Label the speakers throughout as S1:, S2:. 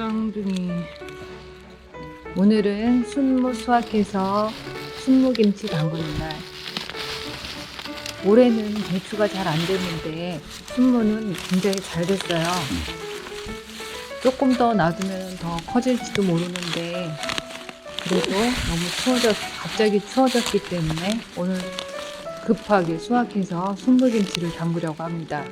S1: 쌍둥이 오늘은 순무 수확해서 순무김치 담그는 날 올해는 배추가 잘 안 됐는데 순무는 굉장히 잘 됐어요 조금 더 놔두면 더 커질지도 모르는데 그래도 너무 추워졌 갑자기 추워졌기 때문에 오늘 급하게 수확해서 순무김치를 담그려고 합니다.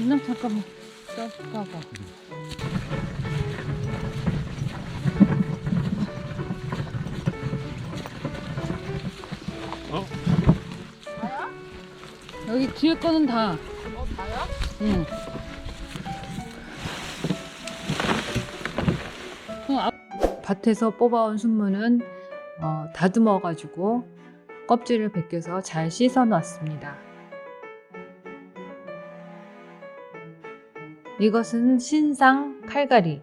S1: 됐나? 잠깐만. 써봐봐.
S2: 어?
S1: 여기 뒤에 거는 다.
S3: 어, 다요?
S1: 응. 어, 앞- 밭에서 뽑아온 순무는 어, 다듬어 가지고 껍질을 벗겨서 잘 씻어 놨습니다. 이것은 신상 칼갈이.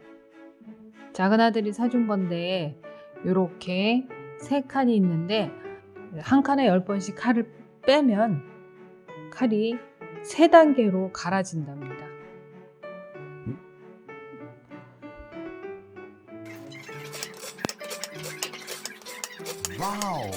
S1: 작은 아들이 사준 건데, 이렇게 세 칸이 있는데, 한 칸에 열 번씩 칼을 빼면 칼이 세 단계로 갈아진답니다.
S2: 와우.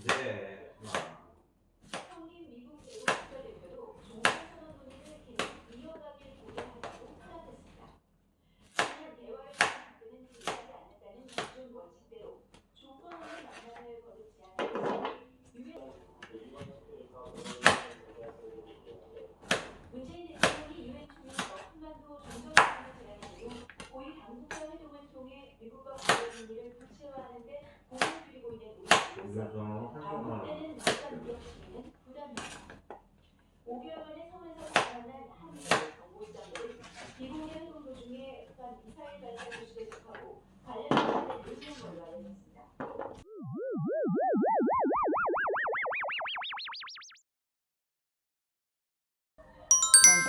S2: 이제
S4: 문재인 대통령이 유엔 총회에서 한반도 정전협정을 제안하고 고위 당국자 회동을 통해 미국과 관계 분위를 구체화하는 데 공을 들이고 있는 우리
S2: 이거 좀 설명을
S4: 반복되는 난관 이야기는 부담입니다. 5개월 만에 걸로 알려졌습니다.
S1: 많다.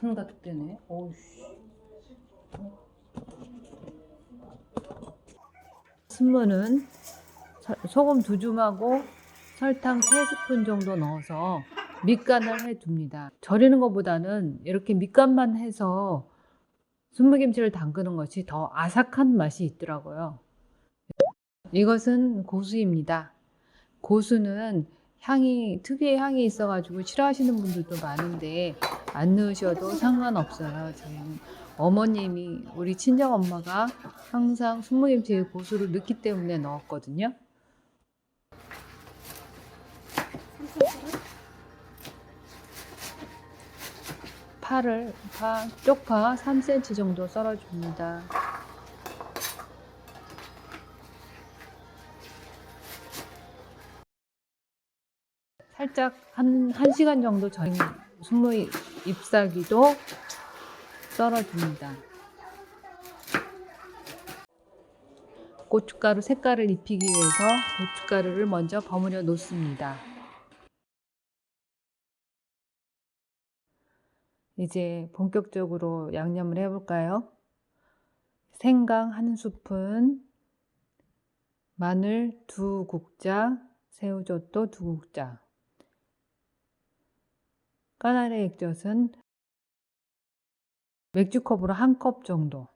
S1: 큰 가득 되네. 오우씨. 순무는 서- 소금 두 줌하고 설탕 세 스푼 정도 넣어서 밑간을 해 둡니다. 절이는 것보다는 이렇게 밑간만 해서 순무김치를 담그는 것이 더 아삭한 맛이 있더라고요. 이것은 고수입니다. 고수는 향이 특유의 향이 있어가지고 싫어하시는 분들도 많은데 안 넣으셔도 상관없어요. 저희는 어머님이 우리 친정 엄마가 항상 순무김치에 고수를 넣기 때문에 넣었거든요. 파를 파 쪽파 3cm 정도 썰어줍니다. 살짝 한, 한 시간 정도 전 순무 잎사귀도 썰어줍니다. 고춧가루 색깔을 입히기 위해서 고춧가루를 먼저 버무려 놓습니다. 이제 본격적으로 양념을 해볼까요? 생강 한 스푼, 마늘 두 국자, 새우젓도 두 국자, 까나리 액젓은 맥주컵으로 한 컵 정도.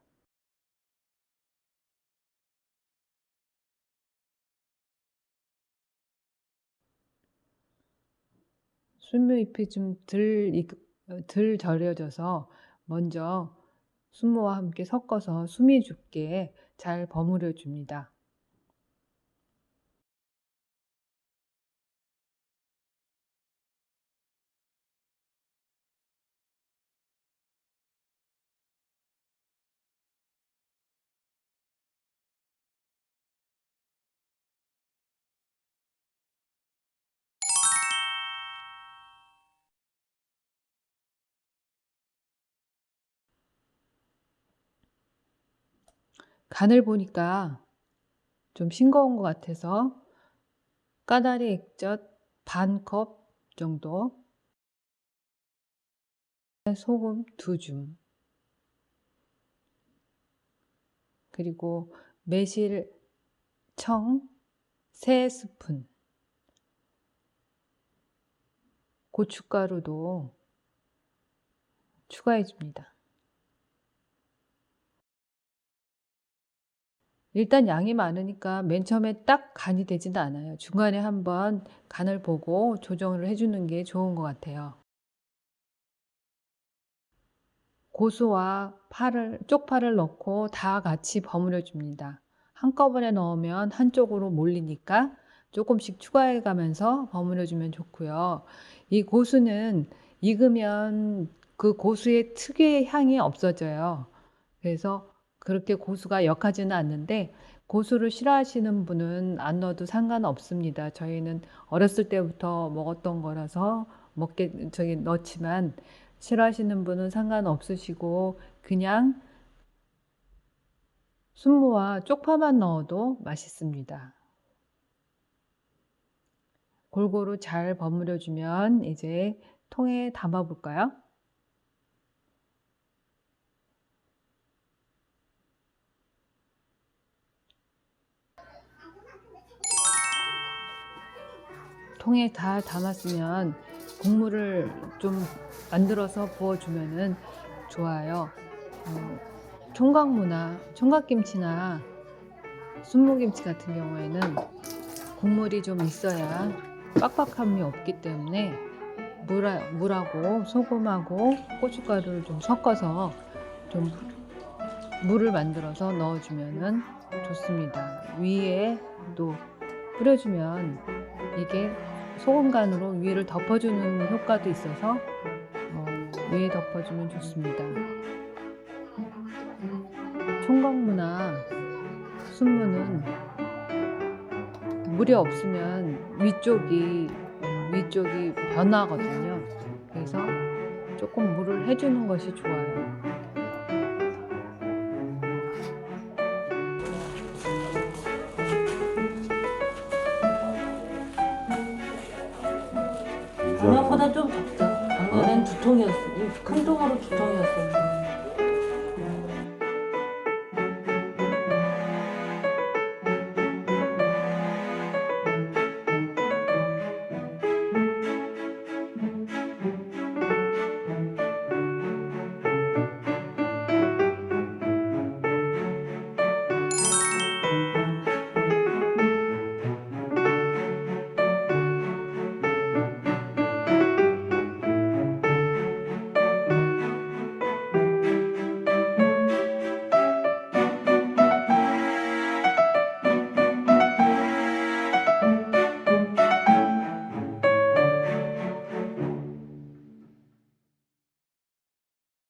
S1: 순무잎이 좀덜 덜 절여져서 먼저 순무와 함께 섞어서 숨이 죽게 잘 버무려 줍니다. 간을 보니까 좀 싱거운 것 같아서 까다리 액젓 반 컵 정도, 소금 두 줌, 그리고 매실 청 세 스푼, 고춧가루도 추가해 줍니다. 일단 양이 많으니까 맨 처음에 딱 간이 되지는 않아요. 중간에 한번 간을 보고 조정을 해주는 게 좋은 것 같아요. 고수와 파를, 쪽파를 넣고 다 같이 버무려 줍니다. 한꺼번에 넣으면 한쪽으로 몰리니까 조금씩 추가해 가면서 버무려 주면 좋고요. 이 고수는 익으면 그 고수의 특유의 향이 없어져요. 그래서 그렇게 고수가 역하지는 않는데 고수를 싫어하시는 분은 안 넣어도 상관없습니다. 저희는 어렸을 때부터 먹었던 거라서 먹게 저기 넣지만 싫어하시는 분은 상관없으시고 그냥 순무와 쪽파만 넣어도 맛있습니다. 골고루 잘 버무려 주면 이제 통에 담아 볼까요? 통에 다 담았으면 국물을 좀 만들어서 부어주면은 좋아요. 어, 총각무나 총각김치나 순무김치 같은 경우에는 국물이 좀 있어야 빡빡함이 없기 때문에 물하, 물하고 소금하고 고춧가루를 좀 섞어서 좀 물을 만들어서 넣어주면은 좋습니다. 위에 또 뿌려주면 이게 소금 간으로 위를 덮어주는 효과도 있어서 어, 위에 덮어주면 좋습니다. 총각무나 순무는 물이 없으면 위쪽이 위쪽이 변하거든요. 그래서 조금 물을 해주는 것이 좋아요.
S2: 작년보다 좀 적죠. 작년엔 두 통이었어. 큰 통으로 두 통이었었는데.